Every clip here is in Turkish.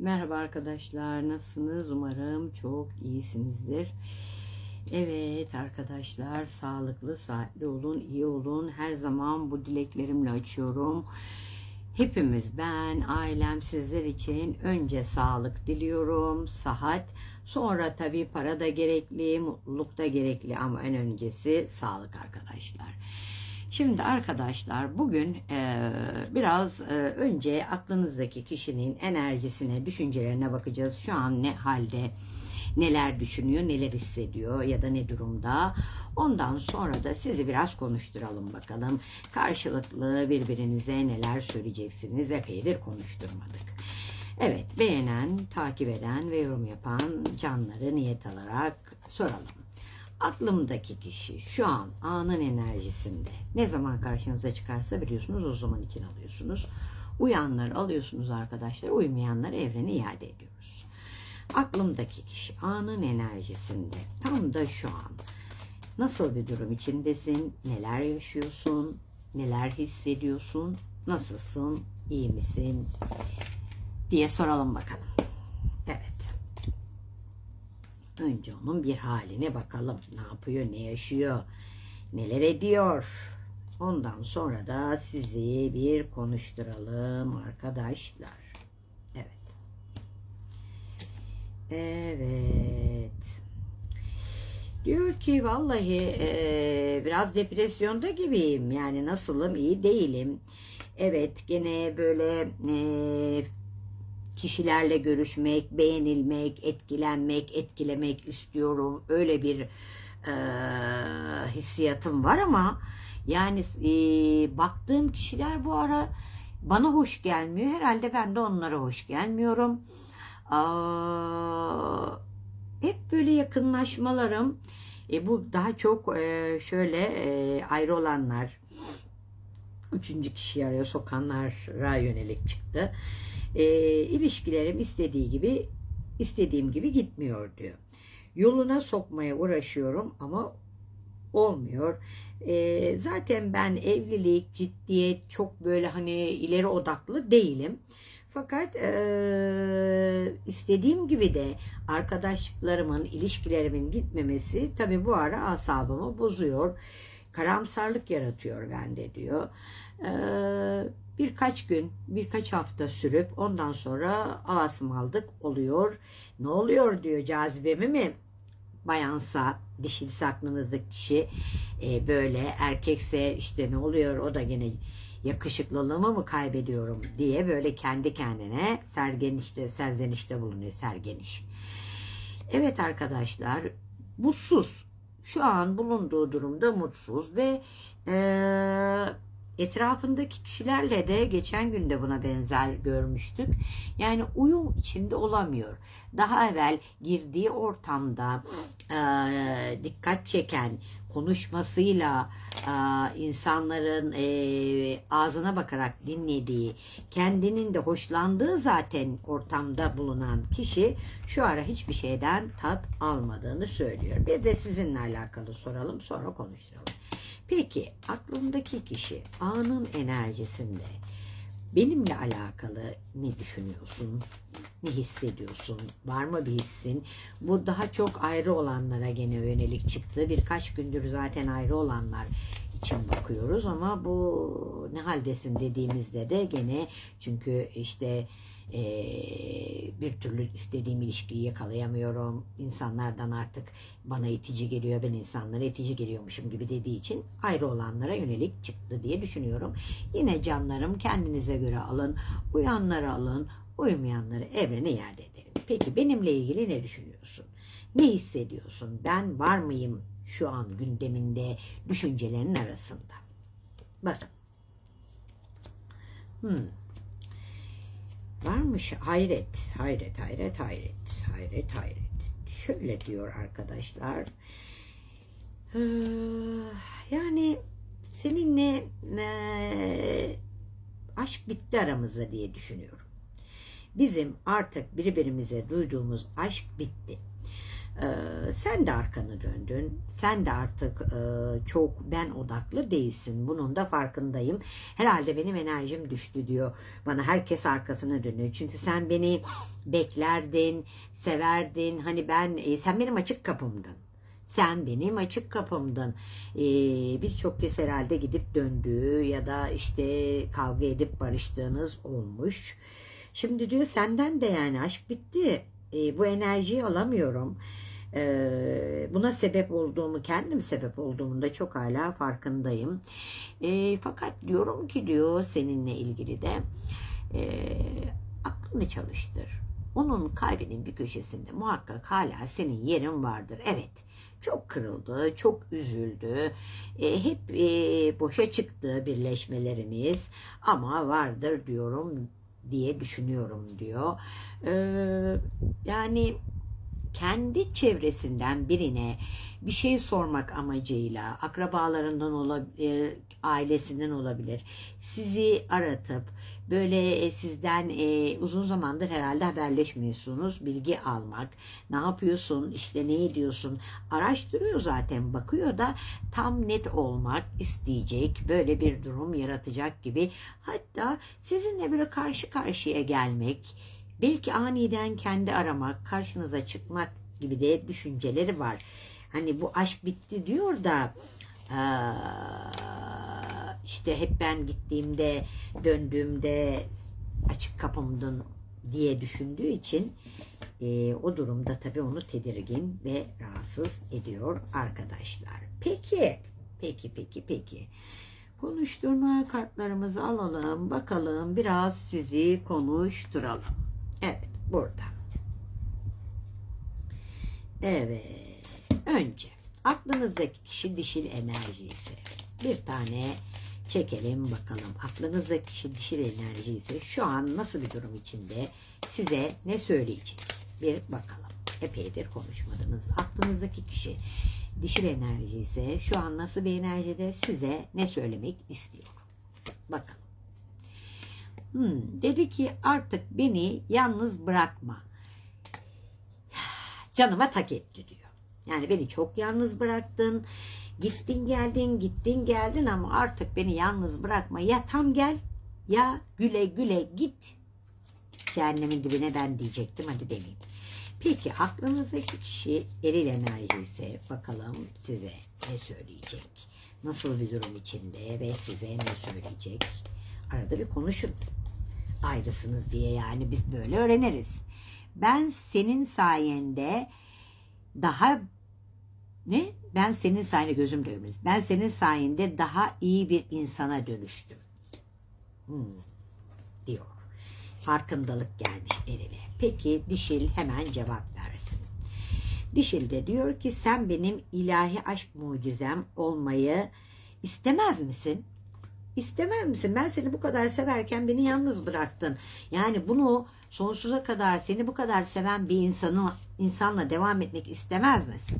Merhaba arkadaşlar, nasılsınız? Umarım çok iyisinizdir. Evet arkadaşlar, sağlıklı, saatli olun, iyi olun. Her zaman bu dileklerimle açıyorum. Hepimiz, ben, ailem sizler için önce sağlık diliyorum, sıhhat. Sonra tabii para da gerekli, mutluluk da gerekli ama en öncesi sağlık arkadaşlar. Şimdi arkadaşlar bugün e, biraz e, önce aklınızdaki kişinin enerjisine, düşüncelerine bakacağız. Şu an ne halde, neler düşünüyor, neler hissediyor ya da ne durumda. Ondan sonra da sizi biraz konuşturalım bakalım. Karşılıklı birbirinize neler söyleyeceksiniz epeydir konuşturmadık. Evet beğenen, takip eden ve yorum yapan canları niyet alarak soralım. Aklımdaki kişi şu an anın enerjisinde. Ne zaman karşınıza çıkarsa biliyorsunuz o zaman için alıyorsunuz. Uyanları alıyorsunuz arkadaşlar, uymayanları evrene iade ediyoruz. Aklımdaki kişi anın enerjisinde. Tam da şu an. Nasıl bir durum içindesin, neler yaşıyorsun, neler hissediyorsun, nasılsın, iyi misin? diye soralım bakalım. Evet. Önce onun bir haline bakalım. Ne yapıyor, ne yaşıyor, neler ediyor. Ondan sonra da sizi bir konuşturalım arkadaşlar. Evet. Evet. Diyor ki vallahi e, biraz depresyonda gibiyim. Yani nasılım iyi değilim. Evet gene böyle e, kişilerle görüşmek, beğenilmek, etkilenmek, etkilemek istiyorum. Öyle bir e, hissiyatım var ama yani e, baktığım kişiler bu ara bana hoş gelmiyor. Herhalde ben de onlara hoş gelmiyorum. Aa, hep böyle yakınlaşmalarım. E, bu daha çok e, şöyle e, ayrı olanlar, üçüncü kişi araya sokanlara yönelik çıktı e, ilişkilerim istediği gibi istediğim gibi gitmiyor diyor. Yoluna sokmaya uğraşıyorum ama olmuyor. E, zaten ben evlilik, ciddiyet çok böyle hani ileri odaklı değilim. Fakat e, istediğim gibi de arkadaşlıklarımın, ilişkilerimin gitmemesi tabii bu ara asabımı bozuyor. Karamsarlık yaratıyor bende diyor. Eee birkaç gün, birkaç hafta sürüp ondan sonra alasım aldık oluyor. Ne oluyor diyor cazibemi mi? Bayansa, dişilse aklınızdaki kişi e, böyle erkekse işte ne oluyor o da gene yakışıklılığımı mı kaybediyorum diye böyle kendi kendine sergenişte, serzenişte bulunuyor sergeniş. Evet arkadaşlar mutsuz. Şu an bulunduğu durumda mutsuz ve eee Etrafındaki kişilerle de geçen günde buna benzer görmüştük. Yani uyum içinde olamıyor. Daha evvel girdiği ortamda e, dikkat çeken konuşmasıyla e, insanların e, ağzına bakarak dinlediği, kendinin de hoşlandığı zaten ortamda bulunan kişi şu ara hiçbir şeyden tat almadığını söylüyor. Bir de sizinle alakalı soralım sonra konuşturalım. Peki aklımdaki kişi anın enerjisinde benimle alakalı ne düşünüyorsun? Ne hissediyorsun? Var mı bir hissin? Bu daha çok ayrı olanlara gene yönelik çıktı. Birkaç gündür zaten ayrı olanlar için bakıyoruz ama bu ne haldesin dediğimizde de gene çünkü işte e, bir türlü istediğim ilişkiyi yakalayamıyorum. İnsanlardan artık bana itici geliyor, ben insanlara itici geliyormuşum gibi dediği için ayrı olanlara yönelik çıktı diye düşünüyorum. Yine canlarım kendinize göre alın, uyanları alın, uymayanları evrene iade edelim. Peki benimle ilgili ne düşünüyorsun? Ne hissediyorsun? Ben var mıyım şu an gündeminde düşüncelerin arasında? Bakın. Hmm. Varmış hayret, hayret, hayret, hayret, hayret, hayret. Şöyle diyor arkadaşlar. Ee, yani seninle e, aşk bitti aramızda diye düşünüyorum. Bizim artık birbirimize duyduğumuz aşk bitti. Ee, sen de arkanı döndün. Sen de artık e, çok ben odaklı değilsin. Bunun da farkındayım. Herhalde benim enerjim düştü diyor. Bana herkes arkasına dönüyor. Çünkü sen beni beklerdin, severdin. Hani ben e, sen benim açık kapımdın. Sen benim açık kapımdın. Ee, Birçok kez herhalde gidip döndüğü ya da işte kavga edip barıştığınız olmuş. Şimdi diyor senden de yani aşk bitti. Ee, bu enerjiyi alamıyorum. Ee, buna sebep olduğumu, kendim sebep olduğumun da çok hala farkındayım. Ee, fakat diyorum ki diyor seninle ilgili de e, aklını çalıştır. Onun kalbinin bir köşesinde muhakkak hala senin yerin vardır. Evet, çok kırıldı, çok üzüldü. E, hep e, boşa çıktı birleşmeleriniz ama vardır diyorum diye düşünüyorum diyor. Ee, yani kendi çevresinden birine bir şey sormak amacıyla akrabalarından olabilir, ailesinden olabilir. Sizi aratıp böyle sizden e, uzun zamandır herhalde haberleşmiyorsunuz. Bilgi almak, ne yapıyorsun, işte ne ediyorsun araştırıyor zaten bakıyor da tam net olmak isteyecek. Böyle bir durum yaratacak gibi. Hatta sizinle böyle karşı karşıya gelmek, belki aniden kendi aramak, karşınıza çıkmak gibi de düşünceleri var. Hani bu aşk bitti diyor da işte hep ben gittiğimde, döndüğümde açık kapımdın diye düşündüğü için o durumda tabii onu tedirgin ve rahatsız ediyor arkadaşlar. Peki, peki, peki, peki. Konuşturma kartlarımızı alalım. Bakalım biraz sizi konuşturalım. Burada. Evet. Önce aklınızdaki kişi dişil enerji ise bir tane çekelim bakalım. Aklınızdaki kişi dişil enerji ise şu an nasıl bir durum içinde size ne söyleyecek? Bir bakalım. Epeydir konuşmadınız. Aklınızdaki kişi dişil enerji ise şu an nasıl bir enerjide size ne söylemek istiyor? Bakalım. Hmm, dedi ki artık beni yalnız bırakma. Canıma tak etti diyor. Yani beni çok yalnız bıraktın. Gittin geldin gittin geldin ama artık beni yalnız bırakma. Ya tam gel ya güle güle git. Cehennemin dibine ben diyecektim hadi demeyeyim. Peki aklınızdaki kişi eril enerji ise bakalım size ne söyleyecek? Nasıl bir durum içinde ve size ne söyleyecek? Arada bir konuşun. Ayrısınız diye yani biz böyle öğreniriz. Ben senin sayende daha ne? Ben senin sayende gözüm dövmez. Ben senin sayende daha iyi bir insana dönüştüm. Hmm, diyor. Farkındalık gelmiş eline. Peki dişil hemen cevap versin. Dişil de diyor ki sen benim ilahi aşk mucizem olmayı istemez misin? İstemez misin? Ben seni bu kadar severken beni yalnız bıraktın. Yani bunu sonsuza kadar seni bu kadar seven bir insanı insanla devam etmek istemez misin?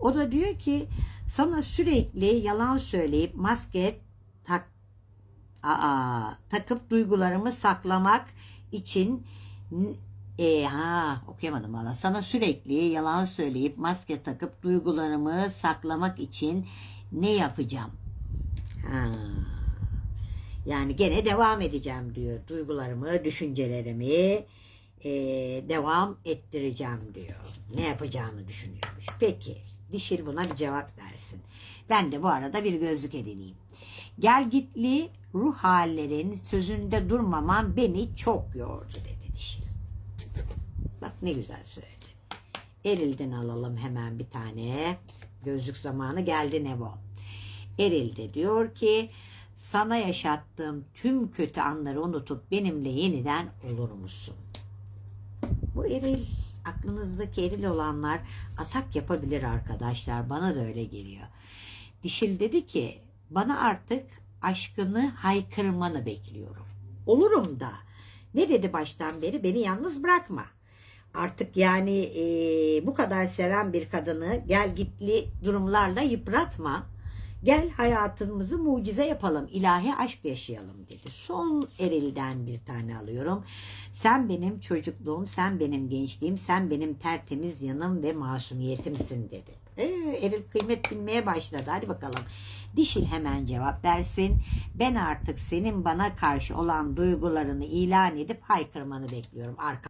O da diyor ki sana sürekli yalan söyleyip maske tak aa, takıp duygularımı saklamak için e, ha okuyamadım valla. Sana sürekli yalan söyleyip maske takıp duygularımı saklamak için ne yapacağım? Ha. Yani gene devam edeceğim diyor. Duygularımı, düşüncelerimi e, devam ettireceğim diyor. Ne yapacağını düşünüyormuş. Peki dişil buna bir cevap versin. Ben de bu arada bir gözlük edineyim. Gel gitli ruh hallerin sözünde durmaman beni çok yordu dedi dişil. Bak ne güzel söyledi. Eril'den alalım hemen bir tane. Gözlük zamanı geldi Nevo. Eril de diyor ki sana yaşattığım tüm kötü anları unutup benimle yeniden olur musun? Bu eril, aklınızdaki eril olanlar atak yapabilir arkadaşlar. Bana da öyle geliyor. Dişil dedi ki bana artık aşkını haykırmanı bekliyorum. Olurum da. Ne dedi baştan beri? Beni yalnız bırakma. Artık yani e, bu kadar seven bir kadını gel gitli durumlarla yıpratma. Gel hayatımızı mucize yapalım. ilahi aşk yaşayalım dedi. Son erilden bir tane alıyorum. Sen benim çocukluğum, sen benim gençliğim, sen benim tertemiz yanım ve masumiyetimsin dedi. Ee, eril kıymet bilmeye başladı. Hadi bakalım. Dişil hemen cevap versin. Ben artık senin bana karşı olan duygularını ilan edip haykırmanı bekliyorum. Arka